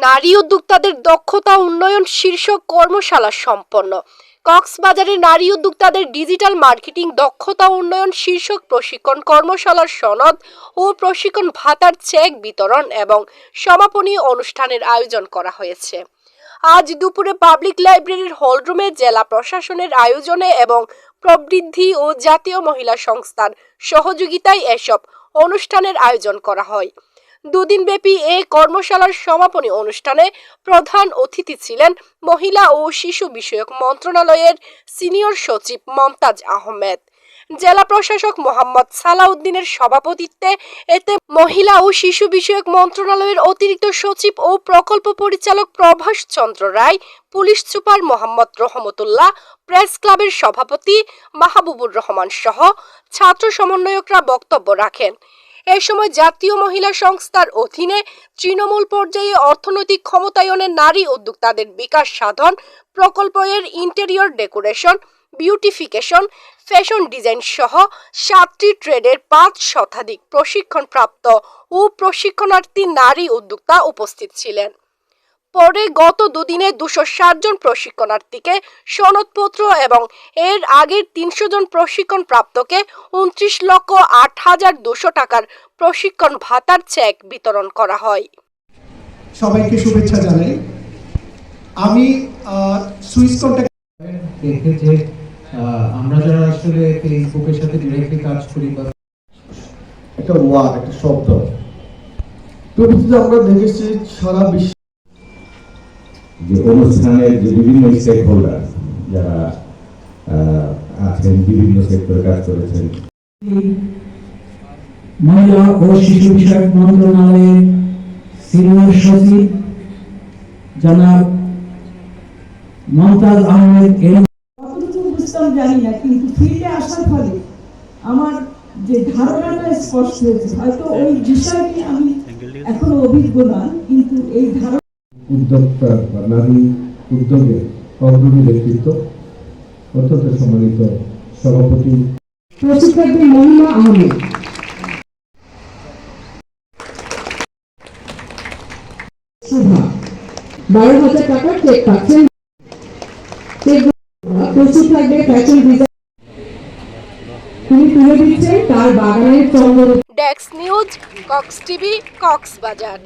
নারী উদ্যোক্তাদের দক্ষতা উন্নয়ন শীর্ষক কর্মশালা সম্পন্ন। কক্সবাজারে নারী উদ্যোক্তাদের ডিজিটাল মার্কেটিং দক্ষতা উন্নয়ন শীর্ষক প্রশিক্ষণ কর্মশালার সনদ ও প্রশিক্ষণ ভাতার চেক বিতরণ এবং সমাপনী অনুষ্ঠানের আয়োজন করা হয়েছে। আজ দুপুরে পাবলিক লাইব্রেরির হলরুমে জেলা প্রশাসনের আয়োজনে এবং প্রবৃদ্ধি ও জাতীয় মহিলা সংস্থার সহযোগিতায় এসব অনুষ্ঠানের আয়োজন করা হয়। দুদিনব্যাপী এ কর্মশালার সমাপনী অনুষ্ঠানে প্রধান অতিথি ছিলেন মহিলা ও শিশু বিষয়ক মন্ত্রণালয়ের সিনিয়র সচিব মমতাজ আহমেদ। জেলা প্রশাসক মোহাম্মদ সালাউদ্দিনের সভাপতিত্বে এতে মহিলা ও শিশু বিষয়ক মন্ত্রণালয়ের অতিরিক্ত সচিব ও প্রকল্প পরিচালক Provash Chandra Roy, police super Mohammad Rahmatullah, press ক্লাবের সভাপতি মাহবুবুর রহমান সহ ছাত্র সমন্বয়করা বক্তব্য রাখেন। এ সময় জাতীয় মহিলা সংস্থার অধীনে তৃণমূল পর্যায়ে অর্থনৈতিক ক্ষমতায়নের নারী উদ্যোক্তাদের বিকাশ সাধন, প্রকল্প এর interior decoration beautification fashion design সহ সাতটি ট্রেডের পাঁচ শতাধিক প্রশিক্ষণপ্রাপ্ত ও প্রশিক্ষণার্থী নারী উদ্যোক্তা উপস্থিত ছিলেন। পরে গত দুদিনে দুশো ষাট জন প্রশিক্ষণার্থীকে সনদপত্র এবং এর আগের তিনশো জন প্রশিক্ষণ প্রাপ্তকে উনত্রিশ লক্ষ আট হাজার দুশো টাকার প্রশিক্ষণ ভাতার চেক বিতরণ করা হয়। সবাইকে শুভেচ্ছা জানাই। আমি সুইস কন্ট্যাক্ট দেখে যে আমরা যারা আসলে ফেসবুকের সাথে ডিরেক্টলি কাজ করি বা একটা ওয়ার্ড একটা শব্দ। প্রকৃতিতে আমরা দেখেছি সারা বিশ্ব যে অনুষ্ঠানের যে বিভিন্ন স্টেক হোল্ডার যারা আছেন বিভিন্ন সেক্টরে কাজ করেছেন। মহিলা ও শিশু বিষয়ক মন্ত্রণালয়ের সিনিয়র সচিব জনাব মমতাজ আহমেদ বুঝতাম জানি না কিন্তু ফিল্ডে আসার ফলে আমার যে ধারণাটা স্পষ্ট হয়েছে। হয়তো ওই বিষয়টি আমি এখনও অভিজ্ঞ না কিন্তু এই ধারণা উদ্যোক্তা বা নারী উদ্যোগের অগ্রণী ব্যক্তিত্ব অত্যন্ত সম্মানিত সভাপতি। প্রশিক্ষার্থী মহিমা আহমেদ বারো হাজার টাকার চেক পাচ্ছেন। প্রস্তুত থাকবে ফ্যাশন ডিজাইন তিনি তুলে দিচ্ছেন তার বাগানের চন্দ্র ডেক্স নিউজ কক্স টিভি কক্সবাজার